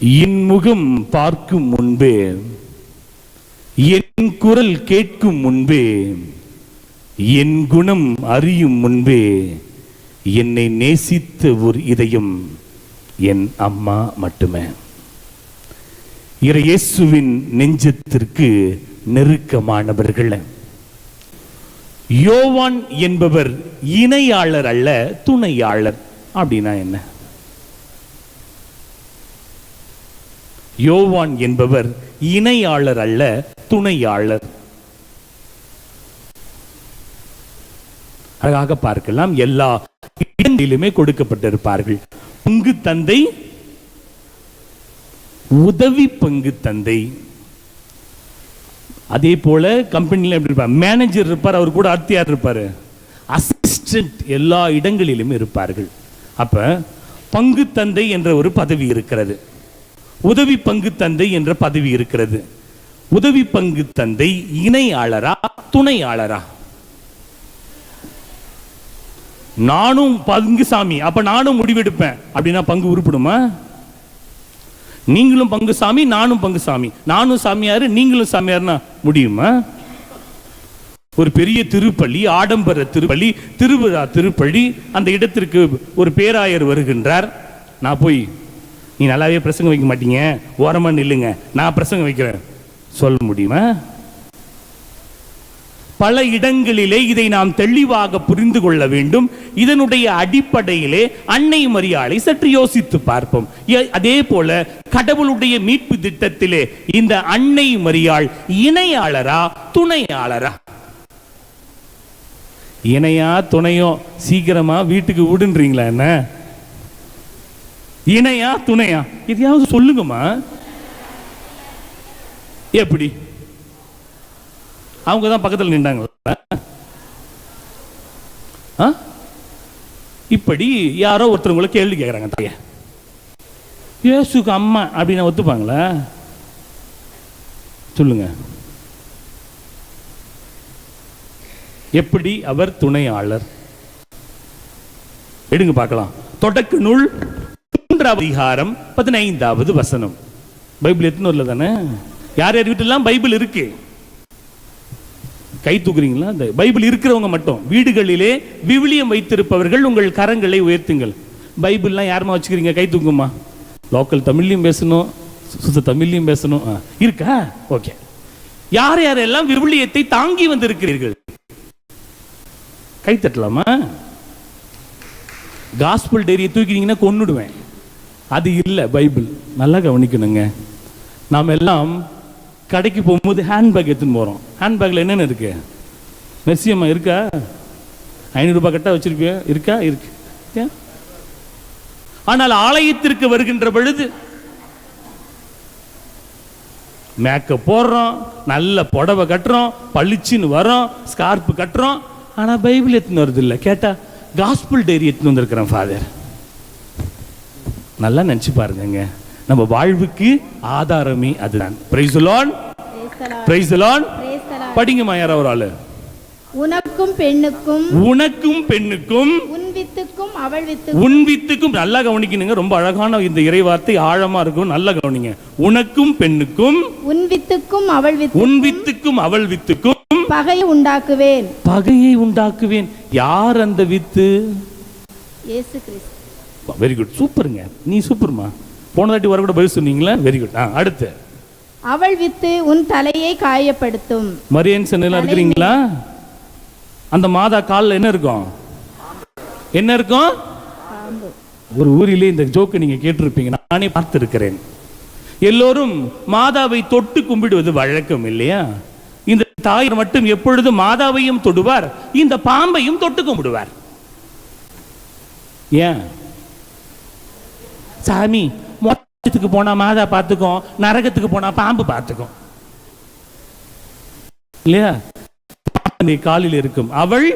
என் முகம் பார்க்கும் முன்பே என் குரல் கேட்கும் முன்பே என் குணம் அறியும் முன்பே என்னை நேசித்த ஒரு இதயம் என் அம்மா மட்டுமே. இறையேசுவின் நெஞ்சத்திற்கு நெருக்கமானவர்கள் யோவான் என்பவர் இணையாளர் அல்ல துணையாளர் அப்படின்னா என்ன? யோவான் என்பவர் இணையாளர் அல்ல துணையாளர். அழகாக பார்க்கலாம். எல்லா இடங்களிலுமே கொடுக்கப்பட்டிருப்பார்கள். பங்கு தந்தை உதவி பங்கு தந்தை. அதே போல கம்பெனில எப்படி இருப்பார்? மேனேஜர் இருப்பார் அவர் கூட அடுத்து இருப்பார். இருப்பாரு அசிஸ்டன்ட் எல்லா இடங்களிலும் இருப்பார்கள். அப்ப பங்கு தந்தை என்ற ஒரு பதவி இருக்கிறது. உதவி பங்கு தந்தை என்ற பதவி இருக்கிறது. உதவி பங்கு தந்தை இணையாளரா துணையாளரா? நானும் பங்கு சாமி அப்ப நானும் முடிவெடுப்பேன். அப்படின்னா பங்கு உருப்பிடுமா? நீங்களும் பங்கு சாமி நானும் பங்கு சாமி. நானும் சாமியாரு நீங்களும் சாமியார்னா முடியுமா? ஒரு பெரிய திருப்பள்ளி ஆடம்பர திருப்பள்ளி திருவிழா திருப்பள்ளி அந்த இடத்திற்கு ஒரு பேராயர் வருகின்றார். நான் போய் நீ நல்லாவே பிரசங்கம் வைக்க மாட்டீங்க. ஓரமாக நில்லுங்க. நான் பிரசங்கம் வைக்கிறேன். சொல்ல முடியுமா? பல இடங்களிலே இதை நாம் தெளிவாக புரிந்து கொள்ள வேண்டும். இதனுடைய அடிப்படையிலே அன்னை மரியாளை சற்று யோசித்து பார்ப்போம். எ- அதே போல கடவுளுடைய மீட்பு திட்டத்திலே இந்த அன்னை மரியாள் இணையாளரா துணையாளரா? இணையா துணையோ சீக்கிரமா வீட்டுக்கு விடுன்றீங்களா என்ன? இணையா துணையா? எதையாவது சொல்லுங்கம்மா. எப்படி? அவங்க தான் பக்கத்தில் நின்றாங்களா இப்படி யாரோ ஒருத்தவங்களை கேள்வி கேட்குறாங்க தாய இயேசுக்கு அம்மா அப்படின்னு ஒத்துப்பாங்களா? சொல்லுங்க. எப்படி அவர் துணையாளர்? எடுங்க பார்க்கலாம். தொடக்க நூல் மூன்றாவது அதிகாரம் பதினைந்தாவது வசனம். பைபிள் எத்தனூர்ல தானே? யார் யார் வீட்டெல்லாம் பைபிள் இருக்கு? கை தூக்குறீங்களா? இந்த பைபிள் இருக்கிறவங்க மட்டும். வீடுகளிலே விவிலியம் வைத்திருப்பவர்கள் உங்கள் கரங்களை உயர்த்துங்கள். பைபிள்லாம் யாருமா வச்சுக்கிறீங்க? கை தூக்குமா லோக்கல் தமிழ்லையும் பேசணும் சு- சுத்த தமிழ்லையும் பேசணும். இருக்கா? ஓகே. யார் யாரெல்லாம் விவிலியத்தை தாங்கி வந்திருக்கிறீர்கள்? கை தட்டலாமா? காஸ்பிள் டைரியை தூக்கினீங்கன்னா கொன்னுடுவேன். அது இல்லை பைபிள். நல்லா கவனிக்கணுங்க. நாம் எல்லாம் கடைக்கு போகும்போது ஹேண்ட்பேக் எடுத்துன்னு போகிறோம் ஹேண்ட்பேக்கில் என்னென்ன இருக்கு? நெசியம்மா இருக்கா? ஐநூறுரூபா கட்டா வச்சுருப்பியா? இருக்கா? இருக்கு. ஏன்? ஆனால் ஆலயத்திற்கு வருகின்ற பொழுது மேக்கப் போடுறோம் நல்ல புடவை கட்டுறோம் பளிச்சுன்னு வரோம் ஸ்கார்ப்பு கட்டுறோம். ஆனால் பைபிள் எத்துன்னு வருது இல்லை கேட்டால் காஸ்பிள் டைரி எத்துன்னு வந்திருக்கிறேன் ஃபாதர் நல்லா நினச்சி பாருங்கங்க. நம்ம வாழ்வுக்கு ஆதாரமே அதுதான். பிரைஸ் லான் பிரைஸ் லான் படிங்கம்மா யாரோ ஒரு ஆளு. உனக்கும் பெண்ணுக்கும் உனக்கும் பெண்ணுக்கும் உன் வித்துக்கும் அவள் வித்து உன் வித்துக்கும் நல்லா கவனிக்கணுங்க. ரொம்ப அழகான இந்த இறை வார்த்தை ஆழமா இருக்கும். நல்லா கவனிங்க. உனக்கும் பெண்ணுக்கும் உன் வித்துக்கும் அவள் வித்து உன் வித்துக்கும் அவள் வித்துக்கும் பகையை உண்டாக்குவேன். பகையை உண்டாக்குவேன். யார் அந்த வித்து? இயேசு கிறிஸ்து. வெரி குட் சூப்பருங்க. நீ சூப்பர்மா. போன தாட்டி வர கூட பதில் சொன்னீங்களா? வெரி குட் ஆ அடுத்து. அவள் வித்து உன் தலையை காயப்படுத்தும். மரியன் சென்னையில் இருக்கிறீங்களா? அந்த மாதா காலில் என்ன இருக்கும்? என்ன இருக்கும்? ஒரு ஊரிலே இந்த ஜோக்கை நீங்க கேட்டிருப்பீங்க. நானே பார்த்திருக்கிறேன். எல்லோரும் மாதாவை தொட்டு கும்பிடுவது வழக்கம் இல்லையா? இந்த தாயர் மட்டும் எப்பொழுதும் மாதாவையும் தொடுவார் இந்த பாம்பையும் தொட்டு கும்பிடுவார். ஏன்? சாமி மோட்சத்துக்கு போனா மாதா பார்த்துக்கும் நரகத்துக்கு போனா பாம்பு பார்த்துக்கும் இல்லையா? நீ காலில் இருக்கும். அவள்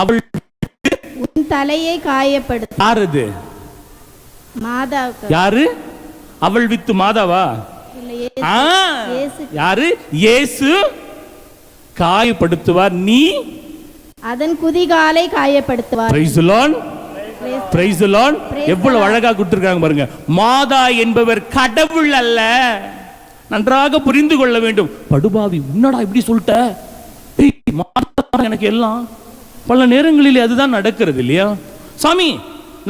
அவள் உன் தலையை காயப்படுத்தும் யார் அது மாதாவுக்கு. யாரு? அவள் வித்து மாதாவா. யாரு? இயேசு காயப்படுத்துவார் நீ. அதன் குதிகாலை காயப்படுத்துவார். பிரைஸ் Praise எவ்வளவு. அழகா கொடுத்திருக்காங்க பாருங்க. மாதா என்பவர் கடவுள் அல்ல. நன்றாக புரிந்து கொள்ள வேண்டும். படுபாவி உன்னடா இப்படி சொல்லிட்ட? மாதா எனக்கு எல்லாம். பல நேரங்களில் அதுதான் நடக்கிறது இல்லையா? சாமி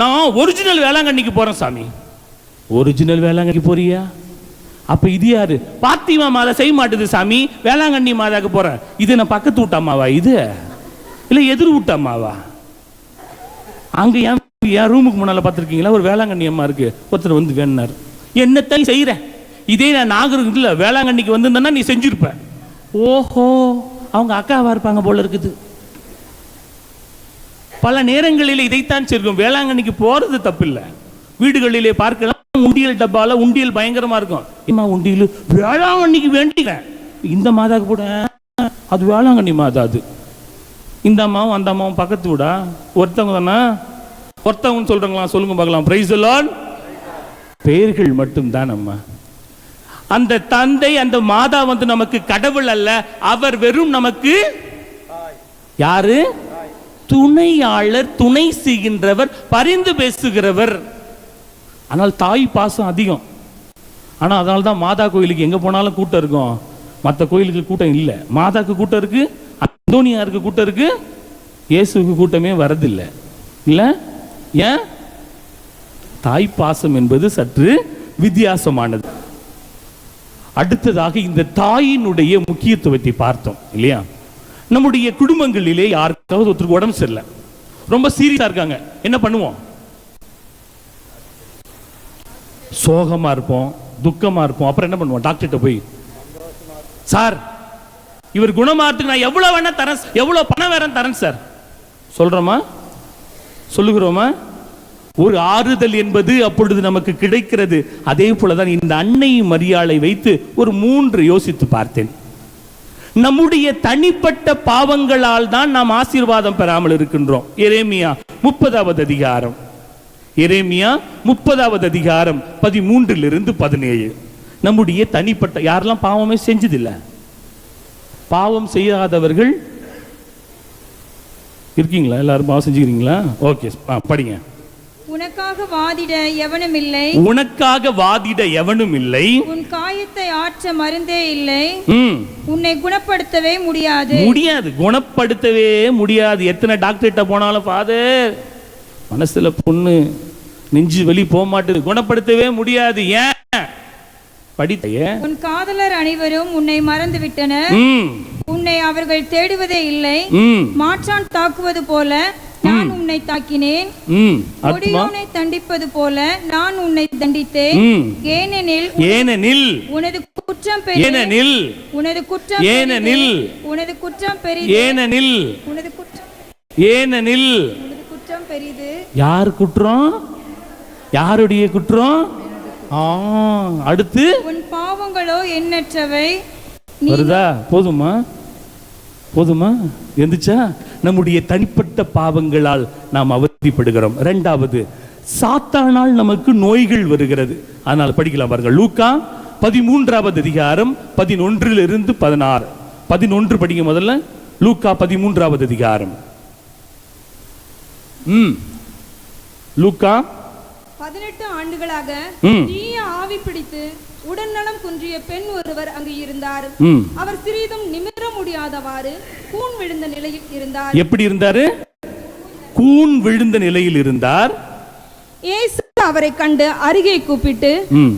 நான் ஒரிஜினல் வேளாங்கண்ணிக்கு போறேன் சாமி. ஒரிஜினல் வேளாங்கண்ணிக்கு போறியா? அப்ப இது யாரு? பாத்திமா மாதா செய்ய மாட்டுது சாமி. வேளாங்கண்ணி மாதாக்கு போறேன் இது நான் பக்கத்து வீட்டாமாவா இது? இல்ல எதிர் வீட்டாமாவா அங்க என் என் ரூமுக்கு முன்னால் பார்த்துருக்கீங்களா? ஒரு வேளாங்கண்ணி அம்மா இருக்கு. ஒருத்தர் வந்து வேணார் என்னத்தான் செய்கிறேன் இதே நான் நாகரிகம் இல்லை வேளாங்கண்ணிக்கு வந்திருந்தேன்னா நீ செஞ்சுருப்ப. ஓஹோ அவங்க அக்காவாக இருப்பாங்க போல இருக்குது. பல நேரங்களில் இதைத்தான் சேர்க்கும் வேளாங்கண்ணிக்கு போகிறது தப்பில்லை. வீடுகளிலே பார்க்கலாம். உண்டியல் டப்பாவில் உண்டியல் பயங்கரமாக இருக்கும். இம்மா உண்டியல்? வேளாங்கண்ணிக்கு வேண்டிக்கிறேன். இந்த மாதாக்கு கூட. அது வேளாங்கண்ணி மாதா அது. இந்த அம்மாவும் அந்த அம்மாவும் பக்கத்து விடா? ஒருத்தவங்க தானே? ஒருத்தவங்க சொல்றாங்களா சொல்லுங்க பார்க்கலாம். பிரைஸ் லார்ட் பெயர்கள் மட்டும்தான் நம்ம அந்த தந்தை அந்த மாதா வந்து நமக்கு கடவுள் அல்ல. அவர் வெறும் நமக்கு யாரு? துணையாளர் துணை செய்கின்றவர் பரிந்து பேசுகிறவர். ஆனால் தாய் பாசம் அதிகம். ஆனா அதனால தான் மாதா கோயிலுக்கு எங்க போனாலும் கூட்டம் இருக்கும். மற்ற கோயிலுக்கு கூட்டம் இல்லை. மாதாக்கு கூட்டம் இருக்கு அந்தோனியாருக்கு கூட்டம் இருக்கு இயேசுக்கு கூட்டமே வரதில்லை இல்லை? ஏன் தாய் பாசம் என்பது சற்று வித்தியாசமானது. அடுத்ததாக இந்த தாயினுடைய முக்கியத்துவத்தை பார்த்தோம் இல்லையா? நம்முடைய குடும்பங்களிலே யாருக்காவது ஒருத்தருக்கு உடம்பு சரியில்லை. ரொம்ப சீரியஸா இருக்காங்க. என்ன பண்ணுவோம்? சோகமா இருப்போம் துக்கமா இருப்போம். அப்புறம் என்ன பண்ணுவோம்? டாக்டர்கிட்ட போய் சார் இவர் குணமாறதுக்கு நான் எவ்வளவு வேணா தரேன் எவ்வளவு பணம் வேற தரேன் சார். சொல்றோமா? சொல்லுகிறோமா? ஒரு ஆறுதல் என்பது அப்பொழுது நமக்கு கிடைக்கிறது. அதே போலதான் இந்த அன்னை மரியாளை வைத்து ஒரு மூன்று யோசித்து பார்த்தேன். நம்முடைய தனிப்பட்ட பாவங்களால் தான் நாம் ஆசீர்வாதம் பெறாமல் இருக்கின்றோம். எரேமியா முப்பதாவது அதிகாரம். எரேமியா முப்பதாவது அதிகாரம் பதிமூன்றிலிருந்து பதினேழு. நம்முடைய தனிப்பட்ட யாரெல்லாம் பாவமே செஞ்சதில்லை? பாவம் செய்யாதவர்கள் இருக்கீங்களா? எல்லாரும் பாவம் செஞ்சுக்கிறீங்களா? ஓகே படிங்க. உனக்காக வாதிட எவனுமில்லை உனக்காக வாதிட எவனும் இல்லை. உன் காயத்தை ஆற்ற மருந்தே இல்லை. உன்னை குணப்படுத்தவே முடியாது. முடியாது. குணப்படுத்தவே முடியாது. எத்தனை டாக்டர்கிட்ட போனாலும் ஃபாதர் மனசுல பொண்ணு நெஞ்சு வெளி போக மாட்டேது. குணப்படுத்தவே முடியாது. ஏன்? படித்தைய உன் காதலர் அனைவரும் உன்னை மறந்து விட்டனர் உன்னை அவர்கள் தேடுவதே இல்லை. மாற்றான் தாக்குவது போல நான் உன்னை தாக்கினேன். கொடியோனை தண்டிப்பது போல நான் உன்னை தண்டித்தேன். ஏனெனில் ஏனெனில் உனது குற்றம் பெரிய ஏனெனில் உனது குற்றம் ஏனெனில். உனது குற்றம் பெரிது. ஏனெனில் உனது குற்றம் ஏனெனில் உனது குற்றம் பெரிது. யார் குற்றம்? யாருடைய குற்றம்? ஆ அடுத்து உன் பாவங்களோ எண்ணற்றவை. வருதா? போதுமா? போதுமா? எந்திரிச்சா? நம்முடைய தனிப்பட்ட பாவங்களால் நாம் அவதிப்படுகிறோம். இரண்டாவது சாத்தானால் நமக்கு நோய்கள் வருகிறது. அதனால் படிக்கலாம் பாருங்க லூக்கா பதிமூன்றாவது அதிகாரம் பதினொன்றிலிருந்து பதினாறு. பதினொன்று படிங்க முதல்ல. லூக்கா பதிமூன்றாவது அதிகாரம். ம். லூக்கா பதினெட்டு ஆண்டுகளாக. தீய ஆவி பிடித்து உடல்நலம் குன்றிய பெண் ஒருவர் அங்கு இருந்தார். அவர் சிறிதும் நிமிர முடியாதவாறு கூன் விழுந்த நிலையில் இருந்தார். எப்படி இருந்தாரு? கூன் விழுந்த நிலையில் இருந்தார். இயேசு அவரை கண்டு அருகே கூப்பிட்டு.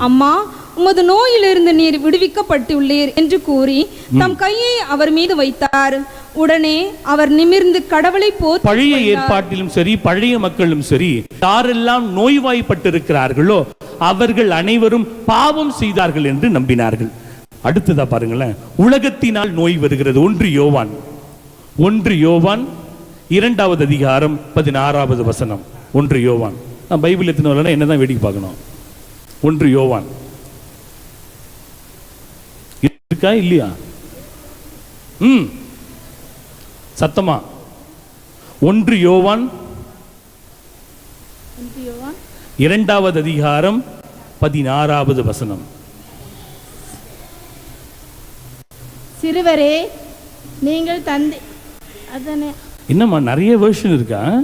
அம்மா உமது நோயிலிருந்து நீர் விடுவிக்கப்பட்டுள்ளீர் என்று கூறி தம் கையை அவர் மீது வைத்தார். உடனே அவர் நிமிர்ந்து கடவுளை போற்றி பழைய ஏற்பாட்டிலும் சரி பழைய மக்களும் சரி யாரெல்லாம் நோய்வாய்ப்பட்டிருக்கிறார்களோ அவர்கள் அனைவரும் பாவம் செய்தார்கள் என்று நம்பினார்கள். அடுத்ததா பாருங்களேன். உலகத்தினால் நோய் வருகிறது. ஒன்று யோவான். ஒன்று யோவான் இரண்டாவது அதிகாரம் பதினாறாவது வசனம். ஒன்று யோவான். நான் பைபிள் எத்தனை வரலன்னா என்னதான் வேடிக்கை பார்க்கணும்? ஒன்று யோவான். இருக்கா இல்லையா? ம். சத்தமா? ஒன்று யோவான். இரண்டாவது அதிகாரம் பதினாறாவது வசனம். சிறுவரே நீங்கள் தந்தை அதானே என்னம்மா நிறைய வேர்ஷன் இருக்கா?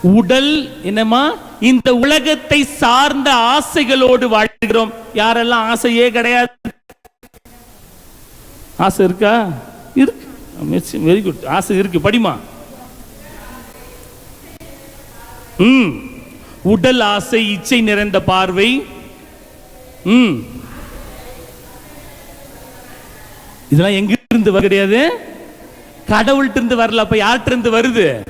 உடல் என்னம்மா இந்த உலகத்தை சார்ந்த ஆசைகளோடு வாழ்கிறோம். யாரெல்லாம் ஆசையே கிடையாது? ஆசை இருக்கா? இருக்கு. வெரி குட் ஆசை இருக்கு. படிமா ம். உடல் ஆசை இச்சை நிறைந்த பார்வை. ம். இதெல்லாம் எங்க இருந்து வர கிடையாது? கடவுள்கிட்ட இருந்து வரல அப்ப யார்கிட்ட இருந்து வருது?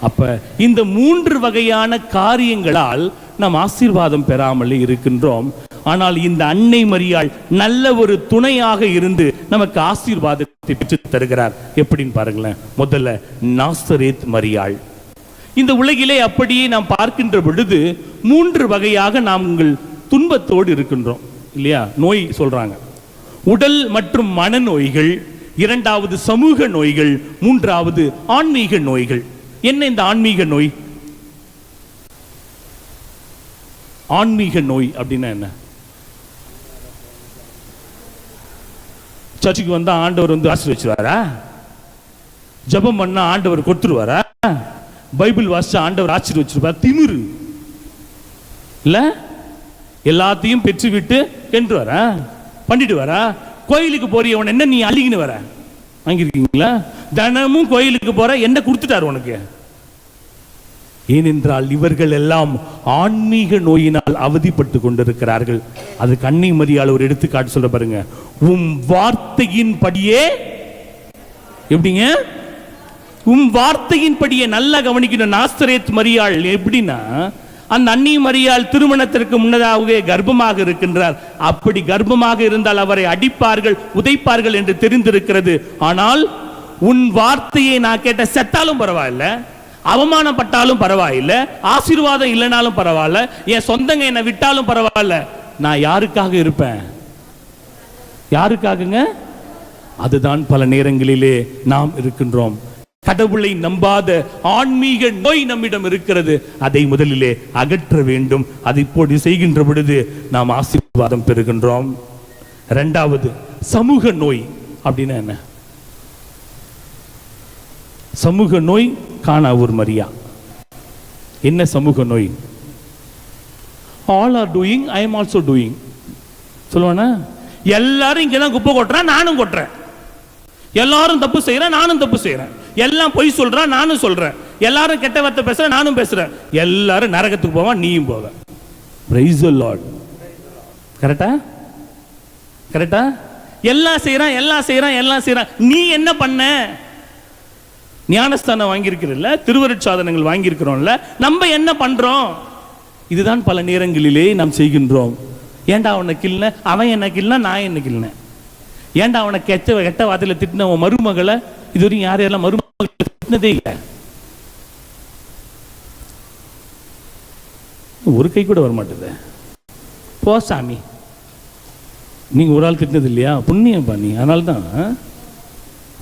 அப்ப இந்த மூன்று வகையான காரியங்களால் நாம் ஆசீர்வாதம் பெறாமல் இருக்கின்றோம். ஆனால் இந்த அன்னை மரியாள் நல்ல ஒரு துணையாக இருந்து நமக்கு ஆசீர்வாதத்தை பெற்று தருகிறார். எப்படின்னு பாருங்களேன். முதல்ல நாசரேத் மரியாள். இந்த உலகிலே அப்படியே நாம் பார்க்கின்ற பொழுது மூன்று வகையாக நாம் உங்கள் துன்பத்தோடு இருக்கின்றோம் இல்லையா? நோய் சொல்றாங்க. உடல் மற்றும் மனநோய்கள் இரண்டாவது சமூக நோய்கள் மூன்றாவது ஆன்மீக நோய்கள். என்ன இந்த ஆன்மீக நோய்? ஆன்மீக நோய் அப்படின்னா என்ன? சர்ச்சுக்கு வந்தா ஆண்டவர் வந்து ஆசிர்வச்சுவாரா ஜெபம் பண்ணா ஆண்டவர் கொடுத்துருவாரா? பைபிள் வாசிச்சு ஆண்டவர் ஆசீர்வச்சிருப்பார். திமிரு. இல்ல? எல்லாத்தையும் பெற்றுவிட்டு என்று வர பண்ணிட்டு வரா கோயிலுக்கு போறியவன் என்ன நீ அழுகின்னு வர? வாங்கியிருக்கீங்களா? தினமும் கோயிலுக்கு போற என்ன கொடுத்துட்டாரு உனக்கு? ஏனென்றால் இவர்கள் எல்லாம் ஆன்மீக நோயினால் அவதிப்பட்டு கொண்டிருக்கிறார்கள். அது கண்ணை மரியாள் ஒரு எடுத்துக்காட்டு சொல்ல பாருங்க. உம் வார்த்தையின் படியே எப்படிங்க? உம் வார்த்தையின்படியே நல்லா கவனிக்கணும். நாஸ்திரேத் மரியாள் எப்படின்னா அந்த அன்னி மரியாள் திருமணத்திற்கு முன்னதாகவே கர்ப்பமாக இருக்கின்றார். அப்படி கர்ப்பமாக இருந்தால் அவரை அடிப்பார்கள் உதைப்பார்கள் என்று தெரிந்திருக்கிறது. ஆனால் உன் வார்த்தையை நான் கேட்ட செத்தாலும் பரவாயில்ல அவமானப்பட்டாலும் பரவாயில்ல ஆசீர்வாதம் இல்லைனாலும் பரவாயில்ல என் சொந்தங்க என்னை விட்டாலும் பரவாயில்ல. நான் யாருக்காக இருப்பேன்? யாருக்காகங்க? அதுதான் பல நேரங்களிலே நாம் இருக்கின்றோம். கடவுளை நம்பாத ஆன்மீக நோய் நம்மிடம் இருக்கிறது. அதை முதலிலே அகற்ற வேண்டும். அதை இப்போது செய்கின்ற பொழுது நாம் ஆசீர்வாதம் பெறுகின்றோம். இரண்டாவது சமூக நோய் அப்படின்னா என்ன? சமூக நோய் காணாவூர் மரியா. என்ன சமூக நோய்? All are doing I am also doing சொல்லுவானா? எல்லாரும் இங்கே தான் குப்பை கொட்டுறேன் நானும் கொட்டுறேன். எல்லாரும் தப்பு செய்கிறேன் நானும் தப்பு செய்கிறேன் எல்லாம் பொய் சொல்றான் நானும் சொல்றேன். எல்லாரும் கெட்ட வார்த்தை பேசுறேன் நானும் பேசுறேன். எல்லாரும் நரகத்துக்கு போவான் நீயும் போவ. பிரைஸ் லார்ட் கரெக்டா கரெக்டா எல்லாம் செய்றான் எல்லாம் செய்றான் எல்லாம் செய்றான். நீ என்ன பண்ண? ஞானஸ்தானம் வாங்கியிருக்கிறல்ல திருவருட்சாதனங்கள் வாங்கியிருக்கிறோம்ல நம்ம என்ன பண்றோம்? இதுதான் பல நேரங்களிலே நாம் செய்கின்றோம். ஏண்டா அவனை கில்ல அவன் என்ன கில்ல நான் என்ன கிள்ளனேன் ஏண்டா அவனை கெட்ட கெட்ட வார்த்தையில் திட்டின உன் மருமகளை? இதுவரையும் யார் யாரெல்லாம் மரும திட்டினதே இல்லை. ஒரு கை கூட வர மாட்டேது போ சாமி. நீங்க ஒரு ஆள் திட்டினது இல்லையா? புண்ணியம் பண்ணி அதனால தான்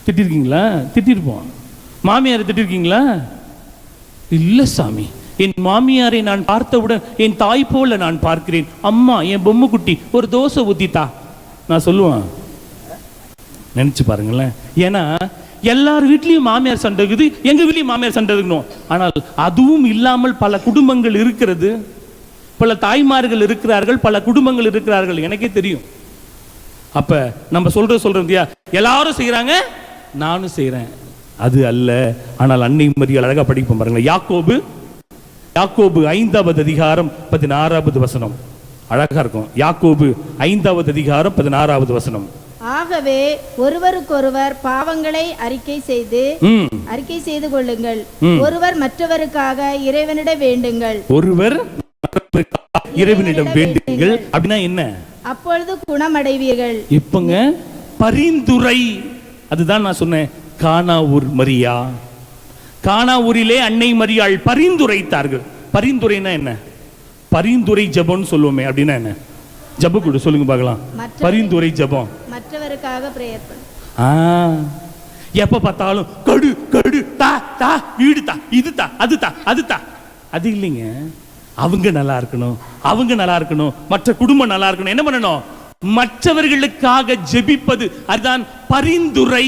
திட்டிருக்கீங்களா? திட்டிருப்போம். மாமியாரை திட்டிருக்கீங்களா? இல்லை சாமி. என் மாமியாரை நான் பார்த்தவுடன் என் தாய் போல நான் பார்க்கிறேன். அம்மா என் பொம்மை குட்டி ஒரு தோசை ஊத்தித்தா. நான் சொல்லுவேன். நினைச்சு பாருங்களேன். ஏன்னா எல்லார் வீட்லேயும் மாமியார் சண்டை இருக்குது எங்கள் வீட்லேயும் மாமியார் சண்டை இருக்கணும் ஆனால் அதுவும் இல்லாமல் பல குடும்பங்கள் இருக்கிறது. பல தாய்மார்கள் இருக்கிறார்கள் பல குடும்பங்கள் இருக்கிறார்கள் எனக்கே தெரியும். அப்ப நம்ம சொல்ற சொல்றோம் இல்லையா? எல்லாரும் செய்யறாங்க நானும் செய்கிறேன் அது அல்ல. ஆனால் அன்னை மரியாதை அழகா படிப்போம் பாருங்க யாக்கோபு யாக்கோபு ஐந்தாவது அதிகாரம் பதினாறாவது வசனம். அழகா இருக்கும். யாக்கோபு ஐந்தாவது அதிகாரம் பதினாறாவது வசனம். ஆகவே ஒருவருக்கொருவர் பாவங்களை அறிக்கை செய்து அறிக்கை செய்து கொள்ளுங்கள். ஒருவர் மற்றவருக்காக இறைவனிடம் வேண்டுங்கள். ஒருவர் இறைவனிடம் வேண்டுங்கள். அப்படின்னா என்ன? அப்பொழுது குணமடைவீர்கள். இப்பங்க பரிந்துரை. அதுதான் நான் சொன்னேன். கானாவூர் மரியா. கானாவூரிலே அன்னை மரியாள் பரிந்துரைத்தார்கள். பரிந்துரைனா என்ன? பரிந்துரை ஜெபம்னு சொல்லுவோமே அப்படின்னா என்ன? ஜெப கூட சொல்லுங்க பார்க்கலாம். பரிந்துரை ஜெபம். மற்றவருக்காக பிரேயர் பண்ணு எப்ப பார்த்தாலும் கடு கடு தா தா வீடு தா இது தா அது தா அது தா. அது இல்லைங்க. அவங்க நல்லா இருக்கணும் அவங்க நல்லா இருக்கணும் மற்ற குடும்பம் நல்லா இருக்கணும். என்ன பண்ணணும்? மற்றவர்களுக்காக ஜெபிப்பது அதுதான் பரிந்துரை.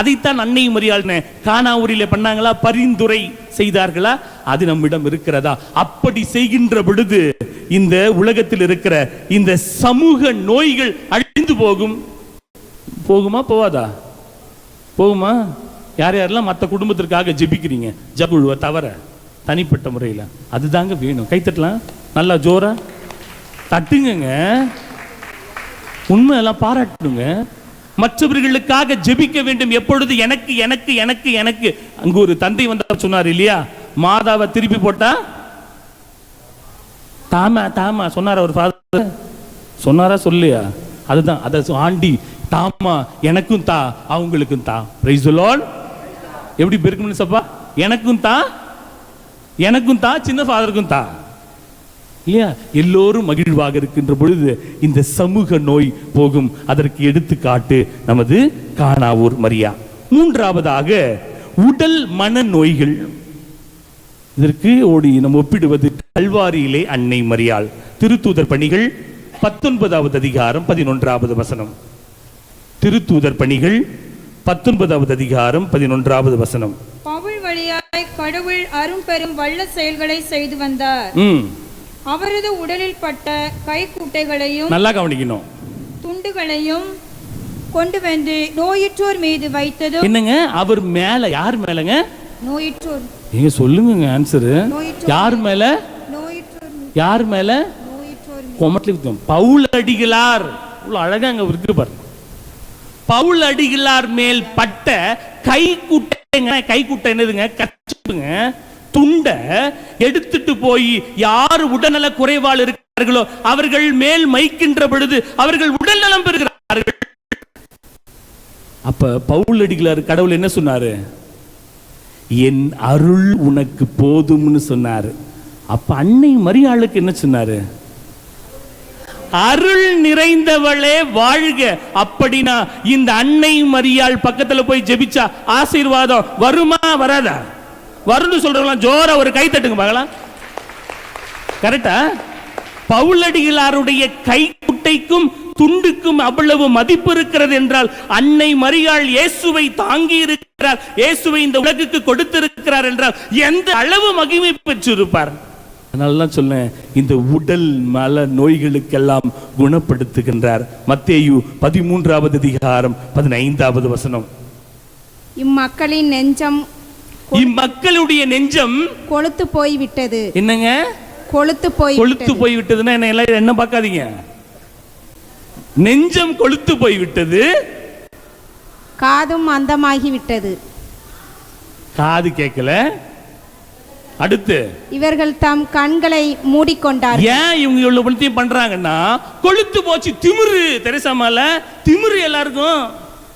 அதைத்தான் அன்னை மரியாள் கானாவூரிலே பண்ணாங்களா? பரிந்துரை செய்தார்களா? அது நம்மிடம் இருக்கிறதா? அப்படி செய்கின்ற பொழுது இந்த உலகத்தில் இருக்கிற இந்த சமூக நோய்கள் அழிந்து போகும். போகுமா போவாதா? போகுமா? யார் யாரெல்லாம் மற்ற குடும்பத்திற்காக ஜெபிக்கிறீங்க? ஜபுழுவ தவிர தனிப்பட்ட முறையில். அதுதாங்க வேணும். கைத்தட்டலாம் நல்லா ஜோரா. தட்டுங்க உண்மையெல்லாம் பாராட்டணுங்க மற்றவர்களுக்காக ஜெபிக்க வேண்டும். எப்பொழுது எனக்கு எனக்கு எனக்கு எனக்கு. அங்கு ஒரு தந்தை வந்தார் சொன்னார் இல்லையா? மாதாவை திருப்பி போட்டா? தாமா தாமா சொன்னாரா ஒரு ஃபாதர் சொன்னாரா சொல்லியா அதுதான். அதை ஆண்டி தாமா எனக்கும் தா அவங்களுக்கும் தா. பிரைஸ் எப்படி பெருக்கணும் சப்பா? எனக்கும் தா எனக்கும் தா சின்ன ஃபாதருக்கும் தா. இல்லையா? எல்லோரும் மகிழ்வாக இருக்கின்ற பொழுது இந்த சமூக நோய் போகும். அதற்கு எடுத்துக்காட்டு நமது காணாவூர் மரியா. மூன்றாவதாக உடல் மன நோய்கள். இதற்கு ஓடி நம்ம ஒப்பிடுவது கல்வாரியிலே அன்னை மரியாள். திருத்தூதர் பணிகள் பத்தொன்பதாவது அதிகாரம் பதினொன்றாவது வசனம். திருத்தூதர் பணிகள் பத்தொன்பதாவது அதிகாரம் பதினொன்றாவது வசனம். பவுல் வழியாய் கடவுள் அரும்பெரும் வல்ல செயல்களை செய்து வந்தார். அவரது உடலில் பட்ட கைக்குட்டைகளையும் நல்லா கவனிக்கணும். துண்டுகளையும் கொண்டு வந்து நோயுற்றோர் மீது வைத்ததும் என்னங்க? அவர் மேல யார் மேலங்க? நோயுற்றோர். நீங்க சொல்லுங்க ஆன்சரு யார் மேல? யார் மேல. கொமட்டில் பவுல் அடிகளார். இவ்வளவு அழகா அங்க இருக்கு பாரு. பவுல் அடிகளார் மேல் பட்ட கை குட்டைங்க கை குட்டை என்னதுங்க? கச்சுங்க துண்டை எடுத்துட்டு போய் யார் உடல்நல குறைவால் இருக்கிறார்களோ அவர்கள் மேல் மைக்கின்ற பொழுது அவர்கள் உடல்நலம் பெறுகிறார்கள். அப்ப பவுல் அடிகளார் கடவுள் என்ன சொன்னாரு? என் அருள் உனக்கு போதும்னு சொன்னாரு. அப்ப அன்னை மரியாளுக்கு என்ன சொன்னாரு? அருள் நிறைந்தவளே வாழ்க. அப்படின்னா இந்த அன்னை மரியாள் பக்கத்துல போய் ஜெபிச்சா ஆசீர்வாதம் வருமா வராதா? வரும்னு சொல்றவங்களாம் ஜோரா ஒரு கை தட்டுங்க பார்க்கலாம். கரெக்டா பவுலடிகளாருடைய கை குட்டைக்கும் துண்டுக்கும் அவ்வளவு மதிப்பு இருக்கிறது என்றால் அன்னை மரியாள் இயேசுவை தாங்கி இருக்கிறார். இயேசுவை இந்த உலகுக்கு கொடுத்திருக்கிறார் என்றால் எந்த அளவு மகிமை பெற்றிருப்பார்? அதனால தான் சொன்னேன் இந்த உடல் மல நோய்களுக்கெல்லாம் குணப்படுத்துகின்றார். மத்தேயு பதிமூன்றாவது அதிகாரம் பதினைந்தாவது வசனம். இம்மக்களின் நெஞ்சம் இம்மக்களுடைய நெஞ்சம் கொழுத்து போய் விட்டது என்னங்க? கொழுத்து போய் கொளுத்து. போய் விட்டதுன்னா என்ன எல்லாம் என்ன பார்க்காதீங்க? நெஞ்சம் கொளுத்து போய் விட்டது காதும் அந்தமாகி விட்டது காது கேட்கல. அடுத்து இவர்கள் தம் கண்களை மூடிக்கொண்டார் ஏன் இவங்க இவ்வளவு பணத்தையும் பண்றாங்கன்னா கொளுத்து போச்சு திமிரு. தெரசாமால திமிரு எல்லாருக்கும்.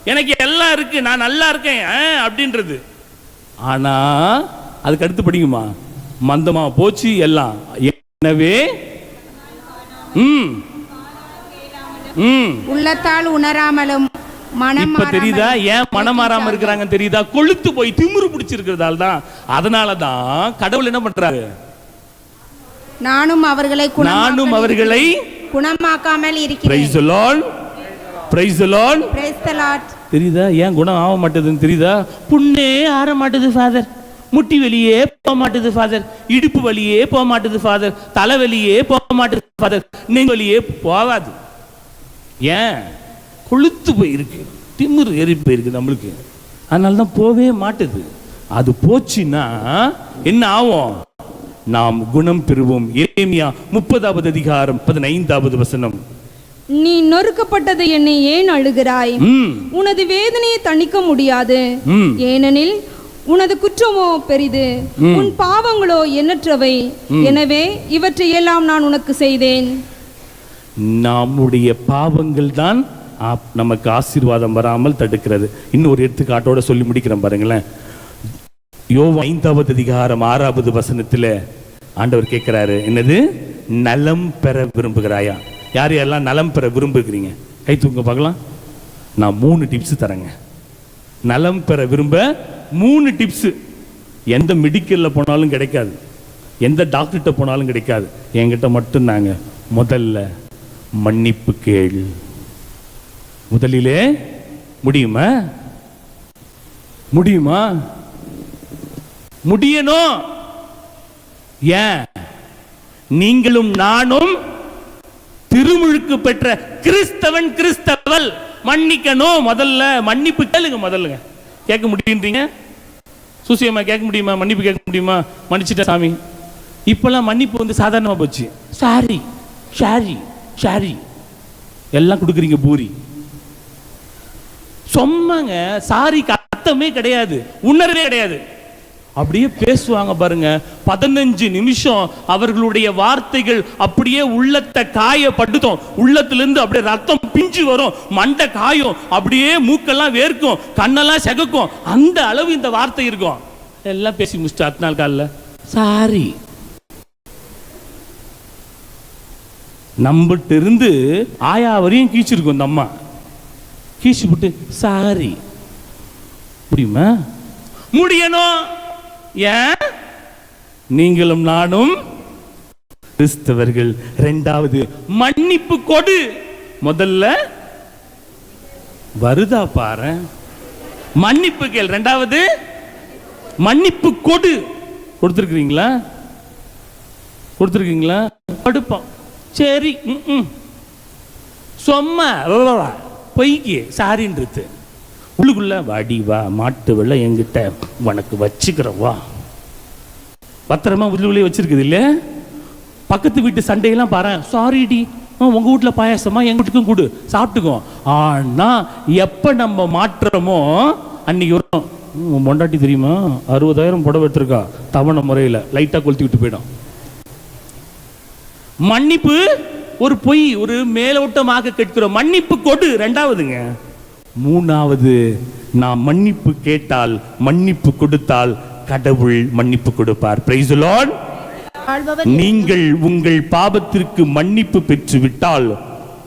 எனக்கு எல்லாம் இருக்கு நான் நல்லா இருக்கேன் அப்படின்றது. ஆனா அதுக்கு அடுத்து படிக்குமா மந்தமா போச்சு எல்லாம். எனவே ம். உள்ளத்தால் உணராமலும் இப்ப தெரியுதா? ஏன் மனம் மாறாம இருக்கிறாங்க தெரியுதா? கொளுத்து போய் திமிரு பிடிச்சிருக்கிறதால தான். அதனால தான் கடவுள் என்ன பண்றாரு? நானும் அவர்களை நானும் அவர்களை குணமாக்காமல் இருக்கிறேன். Praise lord. தெரியுதா? ஏன் குணம் ஆக மாட்டேதுன்னு தெரியுதா? புண்ணே ஆற மாட்டுது ஃபாதர் முட்டி வலியே போக மாட்டுது ஃபாதர் இடுப்பு வலியே போக மாட்டுது ஃபாதர் தலைவலியே போக மாட்டுது ஃபாதர் நெஞ்சு வலியே போகாது. ஏன்? கொளுத்து போயிருக்கு. திமிரு ஏறி போயிருக்கு நம்மளுக்கு. அதனால தான் போவே மாட்டுது. அது போச்சுன்னா என்ன ஆகும்? நாம் குணம் பெறுவோம். ஏமியா முப்பதாவது அதிகாரம் பதினைந்தாவது வசனம். நீ நொறுக்கப்பட்டது என்னை ஏன் அழுகிறாய்? உனது வேதனையை தணிக்க முடியாது. ஏனெனில் உனது குற்றமோ பெரிது. உன் பாவங்களோ எண்ணற்றவை. எனவே இவற்றையெல்லாம் நான் உனக்கு செய்தேன். நம்முடைய பாவங்கள் தான் நமக்கு ஆசீர்வாதம் வராமல் தடுக்கிறது. இன்னும் ஒரு எடுத்துக்காட்டோட சொல்லி முடிக்கிறேன் பாருங்களேன். யோ ஐந்தாவது அதிகாரம் ஆறாவது வசனத்தில் ஆண்டவர் கேட்குறாரு என்னது? நலம் பெற விரும்புகிறாயா? யார் யாரெல்லாம் நலம் பெற விரும்புகிறீங்க? கை தூங்க பார்க்கலாம். நான் மூணு டிப்ஸ் தரேங்க. நலம் பெற விரும்ப மூணு டிப்ஸ் எந்த மெடிக்கலில் போனாலும் கிடைக்காது. எந்த டாக்டர்கிட்ட போனாலும் கிடைக்காது. என்கிட்ட நாங்கள் முதல்ல மன்னிப்பு கேள். முதலிலே முடியுமா? முடியுமா? முடியணும். ஏன்? நீங்களும் நானும் திருமுழுக்கு பெற்ற கிறிஸ்தவன் கிறிஸ்தவல் மன்னிக்கணும். முதல்ல மன்னிப்பு கேளுங்க முதல்ல கேட்க முடியுன்றீங்க? சுசியம்மா கேட்க முடியுமா? மன்னிப்பு கேட்க முடியுமா? மன்னிச்சிட்ட சாமி. இப்பெல்லாம் மன்னிப்பு வந்து சாதாரணமா போச்சு. சாரி ஷாரி ஷாரி எல்லாம் கொடுக்குறீங்க பூரி. சொம்மாங்க சாரி அர்த்தமே கிடையாது உணர்வே கிடையாது. அப்படியே பேசுவாங்க பாருங்க. பதினஞ்சு நிமிஷம் அவர்களுடைய வார்த்தைகள் அப்படியே உள்ளத்தை காயப்படுத்தும். உள்ளத்திலிருந்து அப்படியே ரத்தம் பிஞ்சு வரும். மண்டை காயும். அப்படியே மூக்கெல்லாம் வேர்க்கும். கண்ணெல்லாம் செகக்கும். அந்த அளவு இந்த வார்த்தை இருக்கும். எல்லாம் பேசி முடிச்சுட்டு அடுத்த நாள் காலைல சாரி. நம்பிட்டு இருந்து ஆயா வரையும் கீச்சிருக்கும் இந்த அம்மா. கீச்சு விட்டு சாரி. முடியுமா முடியணும். ஏன்? நீங்களும் நானும் கிறிஸ்தவர்கள். ரெண்டாவது மன்னிப்பு கொடு. முதல்ல வருதா பாரு. மன்னிப்பு கேள். ரெண்டாவது மன்னிப்பு கொடு. கொடுத்துருக்கீங்களா கொடுத்துருக்கீங்களா? கொடுப்போம் சரி ம். சும்மா. வா, பொய்க்கு சாரின்றது உள்ளுக்குள்ள வடிவா மாட்டு வெள்ள என்கிட்ட உனக்கு வச்சுக்கிறவா வா. பத்திரமா உள்ளுக்குள்ளே வச்சிருக்குது இல்ல பக்கத்து வீட்டு சண்டையெல்லாம் பாரு. சாரிடி உங்க வீட்டில் பாயாசமா எங்க வீட்டுக்கும் கொடு. சாப்பிட்டுக்கோ. ஆனா எப்ப நம்ம மாற்றுறோமோ அன்னைக்கு வரும் உன் பொண்டாட்டி தெரியுமா? அறுபதாயிரம் புடவை எடுத்திருக்கா தவணை முறையில். லைட்டா கொளுத்தி விட்டு போயிடும். மன்னிப்பு ஒரு பொய் ஒரு மேலோட்டமாக கேட்கிறோம். மன்னிப்பு கொடு ரெண்டாவதுங்க. மூணாவது நான் மன்னிப்பு கேட்டால் மன்னிப்பு கொடுத்தால் கடவுள் மன்னிப்பு கொடுப்பார். பிரைஸ் லார்ட் நீங்கள் உங்கள் பாவத்திற்கு மன்னிப்பு பெற்றுவிட்டால்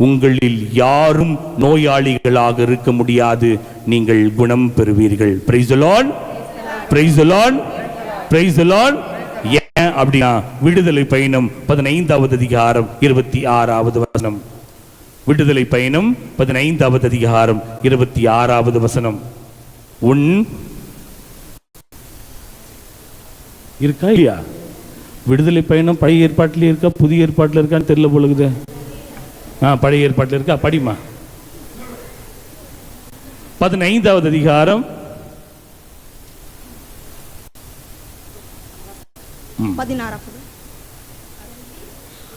உங்களில் யாரும் நோயாளிகளாக இருக்க முடியாது. நீங்கள் குணம் பெறுவீர்கள். Praise lord praise lord praise lord அப்படின்னா விடுதலை பயணம் பதினைந்தாவது அதிகாரம் இருபத்தி ஆறாவது வசனம். விடுதலை பயணம் பதினைந்தாவது அதிகாரம் இருபத்தி ஆறாவது வசனம். உன் இருக்கா இல்லையா? விடுதலை பயணம் பழைய ஏற்பாட்டில் இருக்கா? புதிய ஏற்பாட்டில் இருக்கான்னு தெரியல பொழுது ஆ பழைய ஏற்பாட்டில் இருக்கா? படிமா பதினைந்தாவது அதிகாரம் பதினாறாம்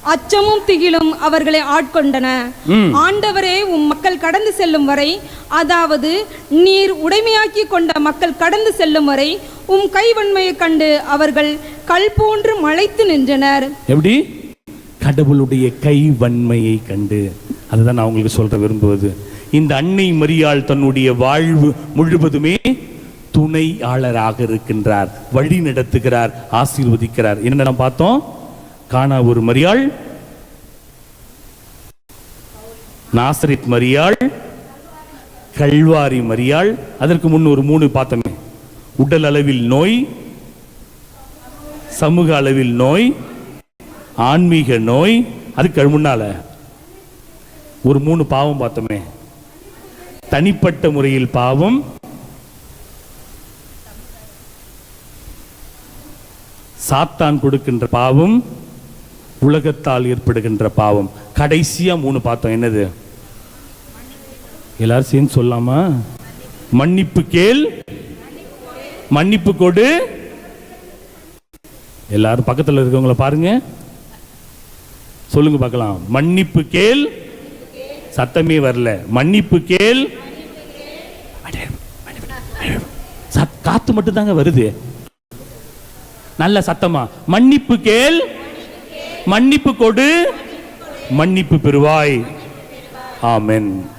அச்சமும் திகிலும் அவர்களை ஆட்கொண்டன. ஆண்டவரே உம் மக்கள் கடந்து செல்லும் வரை அதாவது நீர் உடைமையாக்கி கொண்ட மக்கள் கடந்து செல்லும் வரை உம் கைவன்மையைக் கண்டு அவர்கள் கல் போன்று மலைத்து நின்றனர். எப்படி? கடவுளுடைய கை வன்மையை கண்டு. அதுதான் நான் உங்களுக்கு சொல்ற விரும்புவது. இந்த அன்னை மரியாள் தன்னுடைய வாழ்வு முழுவதுமே துணையாளராக இருக்கின்றார். வழி நடத்துகிறார் ஆசீர்வதிக்கிறார். என்ன பார்த்தோம்? காணா ஒரு மரியாள். நாசரித் மரியாள். கல்வாரி மரியாள். அதற்கு முன் ஒரு மூணு பார்த்தோமே. உடல் அளவில் நோய் சமூக அளவில் நோய் ஆன்மீக நோய். அதுக்கு முன்னால ஒரு மூணு பாவம் பார்த்தோமே. தனிப்பட்ட முறையில் பாவம் சாத்தான் கொடுக்கின்ற பாவம் உலகத்தால் ஏற்படுகின்ற பாவம். கடைசியா மூணு பார்த்தோம். என்னது? எல்லாரும் சேர்ந்து சொல்லாமா? மன்னிப்பு கேள். மன்னிப்பு கொடு. எல்லாரும் பக்கத்துல இருக்கவங்கள பாருங்க. சொல்லுங்க பார்க்கலாம். மன்னிப்பு கேள். சத்தமே வரல. மன்னிப்பு கேள். காத்து மட்டும் தாங்க வருது. நல்ல சத்தமா? மன்னிப்பு கேள். மன்னிப்பு கொடு. மன்னிப்பு பெறுவாய். ஆமென்.